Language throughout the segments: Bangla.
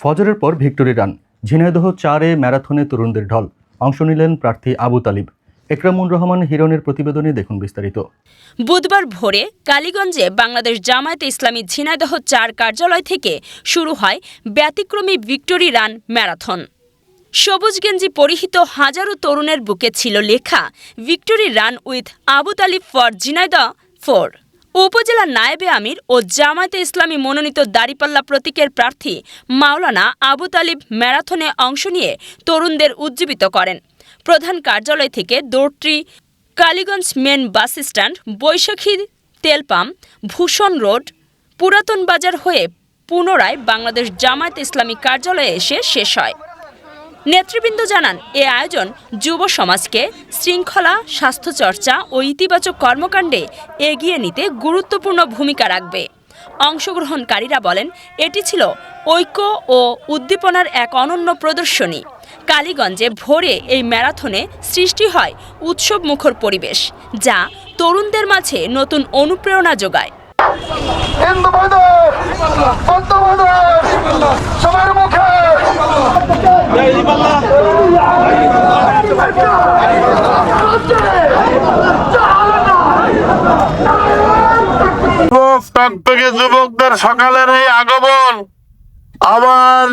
ফজরের পর ভিক্টোরি রান। ঝিনাইদহ চারে ম্যারাথনে তরুণদের ঢল। অংশ নিলেন প্রার্থী আবু তালিব। একরামুর রহমান হিরনের প্রতিবেদনে দেখুন বিস্তারিত। বুধবার ভোরে কালীগঞ্জে বাংলাদেশ জামায়াতে ইসলামী ঝিনাইদহ চার কার্যালয় থেকে শুরু হয় ব্যতিক্রমী ভিক্টোরি রান ম্যারাথন। সবুজ গেঞ্জি পরিহিত হাজারো তরুণের বুকে ছিল লেখা, victory run with Abu Talib for Jhenaidah four. উপজেলা নায়েবে আমির ও জামায়াতে ইসলামী মনোনীত দাড়িপাল্লা প্রতীকের প্রার্থী মাওলানা আবু তালিব ম্যারাথনে অংশ নিয়ে তরুণদের উজ্জীবিত করেন। প্রধান কার্যালয় থেকে দৌড়টি Kaliganj main bus stand, Baishakhi তেল পাম্প ভূষণ রোড, পুরাতন বাজার হয়ে পুনরায় বাংলাদেশ জামায়াত ইসলামী কার্যালয়ে এসে শেষ হয়। নেতৃবৃন্দ জানান, এ আয়োজন যুব সমাজকে শৃঙ্খলা, স্বাস্থ্যচর্চা ও ইতিবাচক কর্মকাণ্ডে এগিয়ে নিতে গুরুত্বপূর্ণ ভূমিকা রাখবে। অংশগ্রহণকারীরা বলেন, এটি ছিল ঐক্য ও উদ্দীপনার এক অনন্য প্রদর্শনী। কালীগঞ্জে ভোরে এই ম্যারাথনে সৃষ্টি হয় উৎসব মুখর পরিবেশ, যা তরুণদের মাঝে নতুন অনুপ্রেরণা যোগায়। যুবকদের সকালের এই আগমন আমার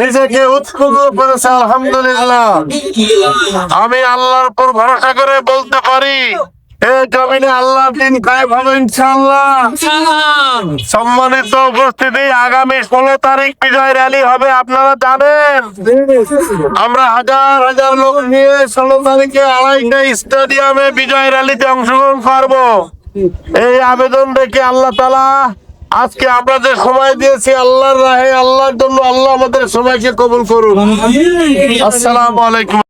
নিজেকে উৎফুল্ল করেছে, আলহামদুলিল্লাহ। আমি আল্লাহর উপর ভরসা করে বলতে পারি সম্মানিত উপস্থিতি আগামী ষোলো তারিখ বিজয় র্যালি হবে আপনারা জানেন? আমরা হাজার হাজার লোক নিয়ে ষোলো তারিখে আড়াইটা স্টেডিয়ামে বিজয় র্যালিতে অংশগ্রহণ করব। এই আবেদন রেখে আল্লাহ তালা আজকে আমরা যে সময় দিয়েছি আল্লাহর রাহে আল্লাহর জন্য আল্লাহ আমাদের সময়কে কবুল করুন। আসসালামু আলাইকুম।